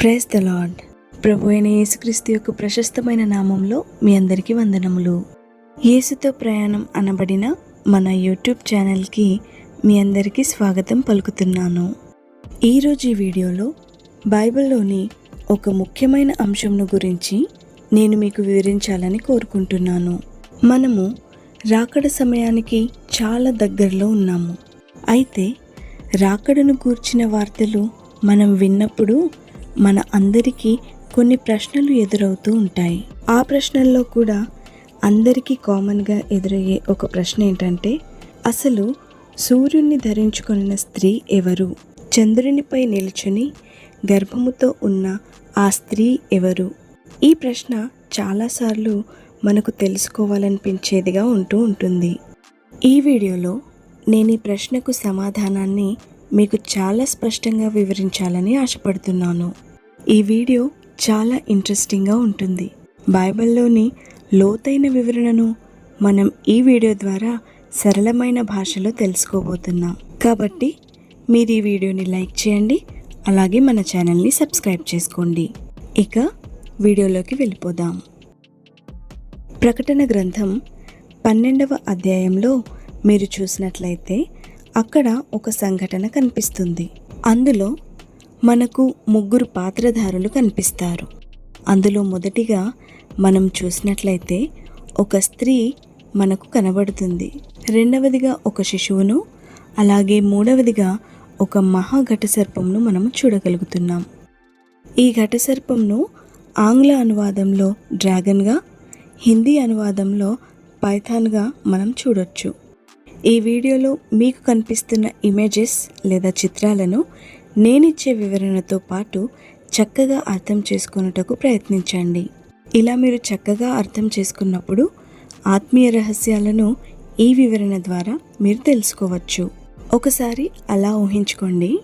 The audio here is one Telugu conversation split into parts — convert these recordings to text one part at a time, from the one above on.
ప్రేస్ ద లాడ్ ప్రభు అయిన యేసుక్రీస్తు యొక్క ప్రశస్తమైన నామంలో మీ అందరికీ వందనములు. యేసుతో ప్రయాణం అనబడిన మన యూట్యూబ్ ఛానల్కి మీ అందరికీ స్వాగతం పలుకుతున్నాను. ఈరోజు ఈ వీడియోలో బైబిల్లోని ఒక ముఖ్యమైన అంశంను గురించి నేను మీకు వివరించాలని కోరుకుంటున్నాను. మనము రాకడ సమయానికి చాలా దగ్గరలో ఉన్నాము. అయితే రాకడను గూర్చిన వార్తలు మనం విన్నప్పుడు మన అందరికీ కొన్ని ప్రశ్నలు ఎదురవుతూ ఉంటాయి. ఆ ప్రశ్నల్లో కూడా అందరికీ కామన్గా ఎదురయ్యే ఒక ప్రశ్న ఏంటంటే అసలు సూర్యుని ధరించుకున్న స్త్రీ ఎవరు? చంద్రునిపై నిల్చుని గర్భముతో ఉన్న ఆ స్త్రీ ఎవరు? ఈ ప్రశ్న చాలాసార్లు మనకు తెలుసుకోవాలనిపించేదిగా ఉంటూ ఉంటుంది. ఈ వీడియోలో నేను ఈ ప్రశ్నకు సమాధానాన్ని మీకు చాలా స్పష్టంగా వివరించాలని ఆశపడుతున్నాను. ఈ వీడియో చాలా ఇంట్రెస్టింగ్గా ఉంటుంది. బైబిల్లోని లోతైన వివరణను మనం ఈ వీడియో ద్వారా సరళమైన భాషలో తెలుసుకోబోతున్నాం. కాబట్టి మీరు ఈ వీడియోని లైక్ చేయండి అలాగే మన ఛానల్ని సబ్స్క్రైబ్ చేసుకోండి. ఇక వీడియోలోకి వెళ్ళిపోదాం. ప్రకటన గ్రంథం పన్నెండవ అధ్యాయంలో మీరు చూసినట్లయితే అక్కడ ఒక సంఘటన కనిపిస్తుంది. అందులో మనకు ముగ్గురు పాత్రధారులు కనిపిస్తారు. అందులో మొదటిగా మనం చూసినట్లయితే ఒక స్త్రీ మనకు కనబడుతుంది. రెండవదిగా ఒక శిశువును అలాగే మూడవదిగా ఒక మహా ఘటసర్పంను మనం చూడగలుగుతున్నాం. ఈ ఘటసర్పంను ఆంగ్ల అనువాదంలో డ్రాగన్గా హిందీ అనువాదంలో పైథాన్గా మనం చూడొచ్చు. ఈ వీడియోలో మీకు కనిపిస్తున్న ఇమేజెస్ లేదా చిత్రాలను నేనిచ్చే వివరణతో పాటు చక్కగా అర్థం చేసుకున్నటకు ప్రయత్నించండి. ఇలా మీరు చక్కగా అర్థం చేసుకున్నప్పుడు ఆత్మీయ రహస్యాలను ఈ వివరణ ద్వారా మీరు తెలుసుకోవచ్చు. ఒకసారి అలా ఊహించుకోండి.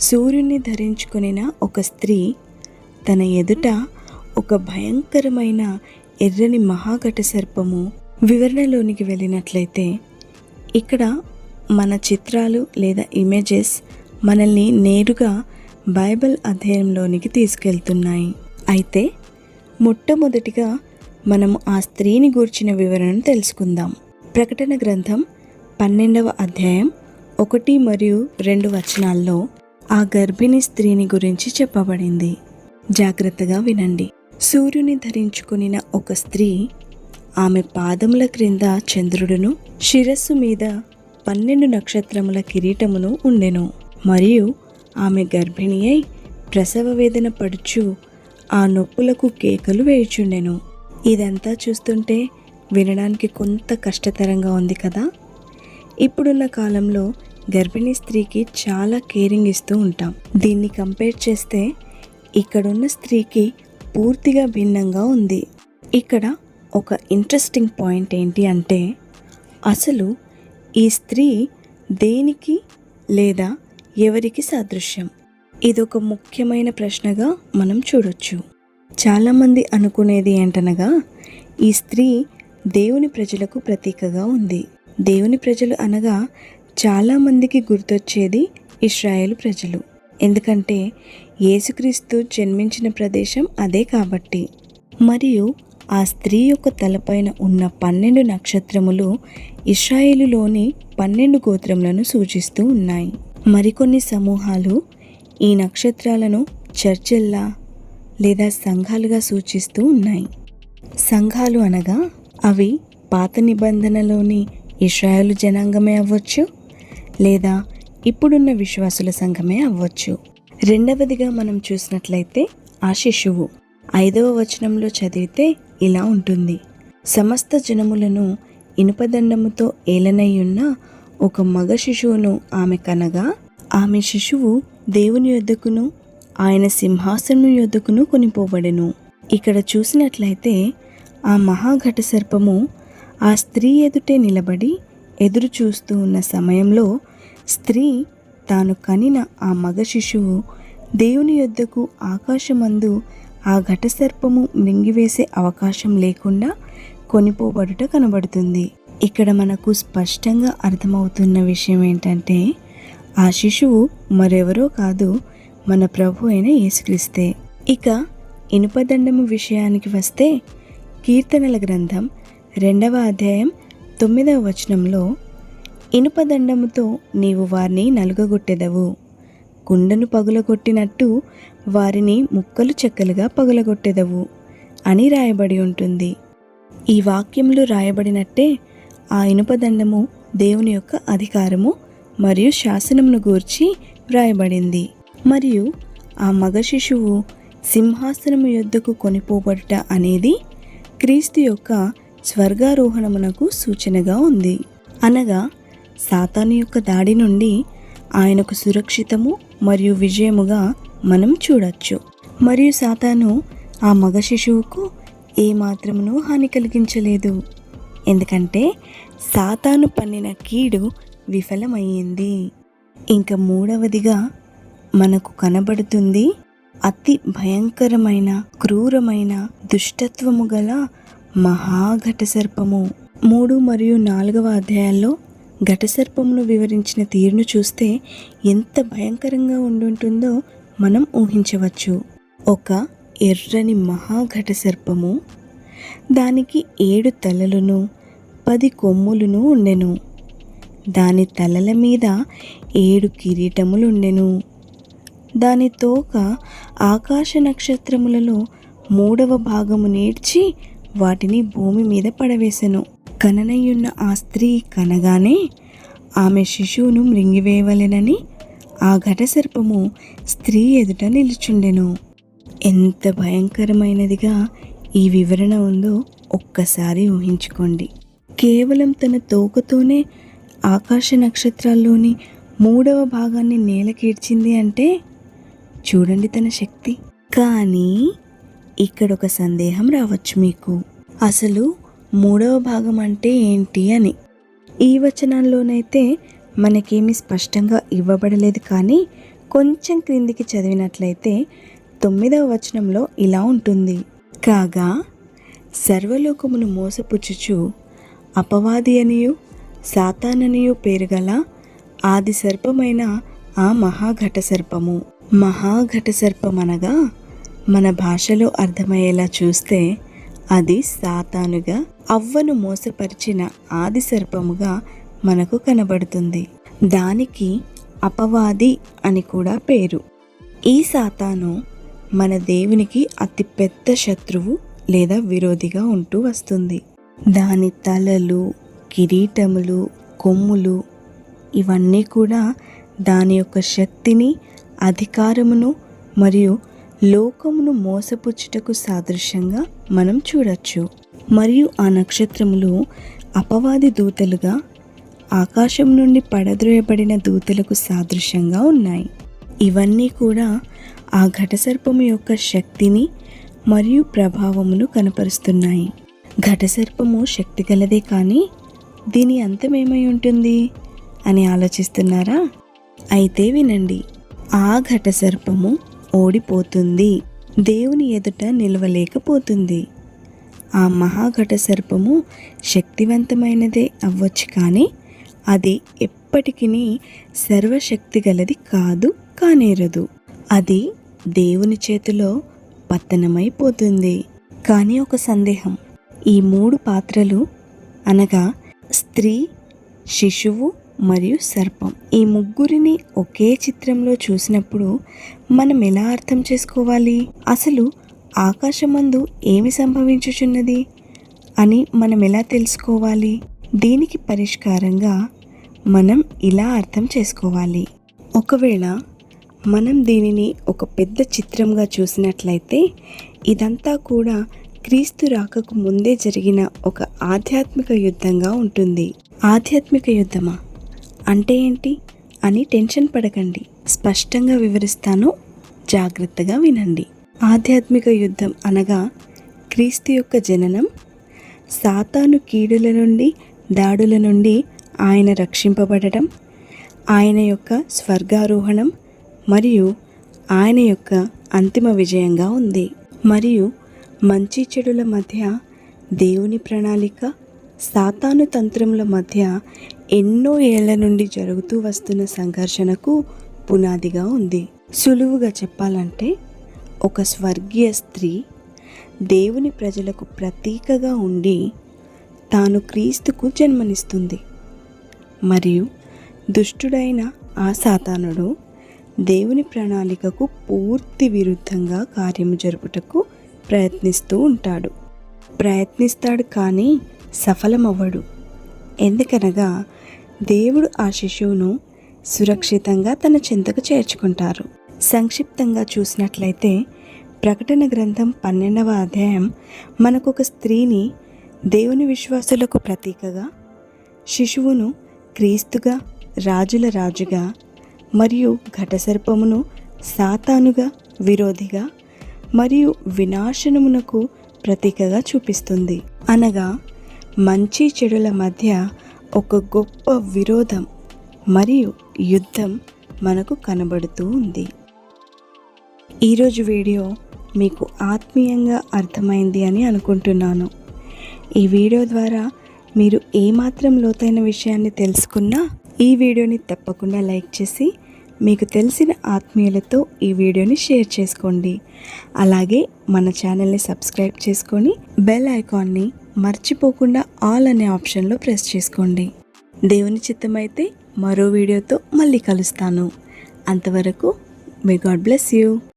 సూర్యుని ధరించుకునిన ఒక స్త్రీ తన ఎదుట ఒక భయంకరమైన ఎర్రని మహాఘట సర్పము వివరణలోనికి వెళ్ళినట్లయితే ఇక్కడ మన చిత్రాలు లేదా ఇమేజెస్ మనల్ని నేరుగా బైబిల్ అధ్యయనంలోనికి తీసుకెళ్తున్నాయి. అయితే మొట్టమొదటిగా మనము ఆ స్త్రీని గూర్చిన వివరణను తెలుసుకుందాం. ప్రకటన గ్రంథం పన్నెండవ అధ్యాయం ఒకటి మరియు రెండు వచనాల్లో ఆ గర్భిణీ స్త్రీని గురించి చెప్పబడింది. జాగ్రత్తగా వినండి. సూర్యుని ధరించుకునిన ఒక స్త్రీ ఆమె పాదముల క్రింద చంద్రుడును శిరస్సు మీద పన్నెండు నక్షత్రముల కిరీటమును ఉండెను. మరియు ఆమె గర్భిణి అయి ప్రసవ వేదన పడుచు ఆ నొప్పులకు కేకలు వేయుచుండెను. ఇదంతా చూస్తుంటే వినడానికి కొంత కష్టతరంగా ఉంది కదా? ఇప్పుడున్న కాలంలో గర్భిణీ స్త్రీకి చాలా కేరింగ్ ఇస్తూ ఉంటాం. దీన్ని కంపేర్ చేస్తే ఇక్కడున్న స్త్రీకి పూర్తిగా భిన్నంగా ఉంది. ఇక్కడ ఒక ఇంట్రెస్టింగ్ పాయింట్ ఏంటి అంటే అసలు ఈ స్త్రీ దేనికి లేదా ఎవరికి సాదృశ్యం? ఇదొక ముఖ్యమైన ప్రశ్నగా మనం చూడొచ్చు. చాలామంది అనుకునేది ఏంటనగా ఈ స్త్రీ దేవుని ప్రజలకు ప్రతీకగా ఉంది. దేవుని ప్రజలు అనగా చాలామందికి గుర్తొచ్చేది ఇస్రాయేల్ ప్రజలు. ఎందుకంటే యేసుక్రీస్తు జన్మించిన ప్రదేశం అదే కాబట్టి. మరియు ఆ స్త్రీ యొక్క తలపైన ఉన్న పన్నెండు నక్షత్రములు ఇస్రాయేలులోని పన్నెండు గోత్రములను సూచిస్తూ ఉన్నాయి. మరికొన్ని సమూహాలు ఈ నక్షత్రాలను చర్చిల్లా లేదా సంఘాలుగా సూచిస్తూ ఉన్నాయి. సంఘాలు అనగా అవి పాత నిబంధనలోని ఇస్రాయేలు జనాంగమే అవ్వచ్చు లేదా ఇప్పుడున్న విశ్వాసుల సంఘమే అవ్వచ్చు. రెండవదిగా మనం చూసినట్లయితే ఆ శిశువు ఐదవ వచనంలో చదివితే ఇలా ఉంటుంది. సమస్త జనములను ఇనుపదండముతో ఏలనయ్యున్న ఒక మగ శిశువును ఆమె కనగా ఆమె శిశువు దేవుని యొద్దకును ఆయన సింహాసనం యొద్దకును కొనిపోబడెను ఇక్కడ చూసినట్లయితే ఆ మహాఘట సర్పము ఆ స్త్రీ ఎదుటే నిలబడి ఎదురు చూస్తూ ఉన్న సమయంలో స్త్రీ తాను కనిన ఆ మగ శిశువు దేవుని యొద్దకు ఆకాశమందు ఆ ఘటసర్పము మింగివేసే అవకాశం లేకుండా కొనిపోబడుట కనబడుతుంది. ఇక్కడ మనకు స్పష్టంగా అర్థమవుతున్న విషయం ఏంటంటే ఆ శిశువు మరెవరో కాదు మన ప్రభు అయిన యేసుక్రీస్తే. ఇక ఇనుపదండము విషయానికి వస్తే కీర్తనల గ్రంథం రెండవ అధ్యాయం తొమ్మిదవ వచనంలో ఇనుపదండముతో నీవు వారిని నలుగగొట్టెదవు. కుండను పగులగొట్టినట్టు వారిని ముక్కలు చెక్కలుగా పగులగొట్టెదవు అని రాయబడి ఉంటుంది. ఈ వాక్యంలో రాయబడినట్టే ఆ ఇనుపదండము దేవుని యొక్క అధికారము మరియు శాసనమును గూర్చి వ్రాయబడింది. మరియు ఆ మగ శిశువు సింహాసనము యొద్దకు కొనిపోబడుట అనేది క్రీస్తు యొక్క స్వర్గారోహణమునకు సూచనగా ఉంది. అనగా సాతాను యొక్క దాడి నుండి ఆయనకు సురక్షితము మరియు విజయముగా మనం చూడొచ్చు. మరియు సాతాను ఆ మగ శిశువుకు ఏమాత్రమును హాని కలిగించలేదు. ఎందుకంటే సాతాను పన్నిన కీడు విఫలమయ్యింది. ఇంకా మూడవదిగా మనకు కనబడుతుంది అతి భయంకరమైన క్రూరమైన దుష్టత్వము గల మహాఘట సర్పము. మూడు మరియు నాలుగవ అధ్యాయాల్లో ఘటసర్పమును వివరించిన తీరును చూస్తే ఎంత భయంకరంగా ఉండుంటుందో మనం ఊహించవచ్చు. ఒక ఎర్రని మహాఘట సర్పము దానికి ఏడు తలలను పది కొమ్ములను ఉండెను. దాని తలల మీద ఏడు కిరీటములు ఉండెను దాని తోక ఆకాశ నక్షత్రములలో మూడవ భాగము నేర్చి వాటిని భూమి మీద పడవేశను కననయ్యున్న ఆ స్త్రీ కనగానే ఆమె శిశువును మృంగివేయవలెనని ఆ ఘటసర్పము స్త్రీ ఎదుట నిలుచుండెను. ఎంత భయంకరమైనదిగా ఈ వివరణ ఉందో ఒక్కసారి ఊహించుకోండి. కేవలం తన తోకతోనే ఆకాశ నక్షత్రాల్లోని మూడవ భాగాన్ని నేలకీడ్చింది అంటే చూడండి తన శక్తి. కానీ ఇక్కడ ఒక సందేహం రావచ్చు మీకు. అసలు మూడవ భాగం అంటే ఏంటి అని. ఈ వచనంలోనైతే మనకేమీ స్పష్టంగా ఇవ్వబడలేదు కానీ కొంచెం క్రిందికి చదివినట్లయితే తొమ్మిదవ వచనంలో ఇలా ఉంటుంది. కాగా సర్వలోకమును మోసపుచ్చుచు అపవాది అనియు సాతాననియు పేరుగల ఆది సర్పమైన ఆ మహాఘట సర్పము మహాఘట సర్పమనగా అనగా మన భాషలో అర్థమయ్యేలా చూస్తే అది సాతానుగా అవ్వను మోసపరిచిన ఆది సర్పముగా మనకు కనబడుతుంది. దానికి అపవాది అని కూడా పేరు. ఈ సాతాను మన దేవునికి అతి పెద్ద శత్రువు లేదా విరోధిగా ఉంటూ వస్తుంది. దాని తలలు కిరీటములు కొమ్ములు ఇవన్నీ కూడా దాని యొక్క శక్తిని అధికారమును మరియు లోకమును మోసపుచ్చుటకు సాదృశ్యంగా మనం చూడొచ్చు. మరియు ఆ నక్షత్రములు అపవాది దూతలుగా ఆకాశం నుండి పడద్రోయబడిన దూతలకు సాదృశ్యంగా ఉన్నాయి. ఇవన్నీ కూడా ఆ ఘటసర్పము యొక్క శక్తిని మరియు ప్రభావమును కనపరుస్తున్నాయి. ఘటసర్పము శక్తి గలదే కానీ దీని అంతమేమై ఉంటుంది అని ఆలోచిస్తున్నారా? అయితే వినండి. ఆ ఘటసర్పము ఓడిపోతుంది. దేవుని ఎదుట నిలవలేకపోతుంది. ఆ మహాఘట సర్పము శక్తివంతమైనదే అవ్వచ్చు కానీ అది ఎప్పటికీ సర్వశక్తి గలది కాదు కానేరదు. అది దేవుని చేతిలో పతనమైపోతుంది. కానీ ఒక సందేహం. ఈ మూడు పాత్రలు అనగా స్త్రీ శిశువు మరియు సర్పం. ఈ ముగ్గురిని ఒకే చిత్రంలో చూసినప్పుడు మనం ఎలా అర్థం చేసుకోవాలి? అసలు ఆకాశమందు ఏమి సంభవించుచున్నది అని మనం ఎలా తెలుసుకోవాలి? దీనికి పరిష్కారంగా మనం ఇలా అర్థం చేసుకోవాలి. ఒకవేళ మనం దీనిని ఒక పెద్ద చిత్రంగా చూసినట్లయితే ఇదంతా కూడా క్రీస్తు రాకకు ముందే జరిగిన ఒక ఆధ్యాత్మిక యుద్ధంగా ఉంటుంది. ఆధ్యాత్మిక యుద్ధమా? అంటే ఏంటి? అని టెన్షన్ పడకండి. స్పష్టంగా వివరిస్తాను. జాగ్రత్తగా వినండి. ఆధ్యాత్మిక యుద్ధం అనగా క్రీస్తు యొక్క జననం సాతాను కీడుల నుండి దాడుల నుండి ఆయన రక్షింపబడటం ఆయన యొక్క స్వర్గారోహణం మరియు ఆయన యొక్క అంతిమ విజయంగా ఉంది. మరియు మంచి చెడుల మధ్య దేవుని ప్రణాళిక సాతాను తంత్రముల మధ్య ఎన్నో ఏళ్ళ నుండి జరుగుతూ వస్తున్న సంఘర్షణకు పునాదిగా ఉంది. సులువుగా చెప్పాలంటే ఒక స్వర్గీయ స్త్రీ దేవుని ప్రజలకు ప్రతీకగా ఉండి తాను క్రీస్తుకు జన్మనిస్తుంది. మరియు దుష్టుడైన ఆ సాతానుడు దేవుని ప్రణాళికకు పూర్తి విరుద్ధంగా కార్యము జరుపుటకు ప్రయత్నిస్తూ ఉంటాడు. ప్రయత్నిస్తాడు కానీ సఫలమవ్వడు. ఎందుకనగా దేవుడు ఆ శిశువును సురక్షితంగా తన చింతకు చేర్చుకుంటారు. సంక్షిప్తంగా చూసినట్లయితే ప్రకటన గ్రంథం పన్నెండవ అధ్యాయం మనకు ఒక స్త్రీని దేవుని విశ్వాసులకు ప్రతీకగా శిశువును క్రీస్తుగా రాజుల రాజుగా మరియు ఘటసర్పమును సాతానుగా విరోధిగా మరియు వినాశనమునకు ప్రతీకగా చూపిస్తుంది. అనగా మంచి చెడుల మధ్య ఒక గొప్ప విరోధం మరియు యుద్ధం మనకు కనబడుతూ ఉంది. ఈరోజు వీడియో మీకు ఆత్మీయంగా అర్థమైంది అని అనుకుంటున్నాను. ఈ వీడియో ద్వారా మీరు ఏమాత్రం లోతైన విషయాన్ని తెలుసుకున్నా ఈ వీడియోని తప్పకుండా లైక్ చేసి మీకు తెలిసిన ఆత్మీయులతో ఈ వీడియోని షేర్ చేసుకోండి. అలాగే మన ఛానల్ని సబ్స్క్రైబ్ చేసుకొని బెల్ ఐకాన్ని మర్చిపోకుండా ఆల్ అనే ఆప్షన్లో ప్రెస్ చేసుకోండి. దేవుని చిత్తమైతే మరో వీడియోతో మళ్ళీ కలుస్తాను. అంతవరకు మే గాడ్ బ్లెస్ యూ.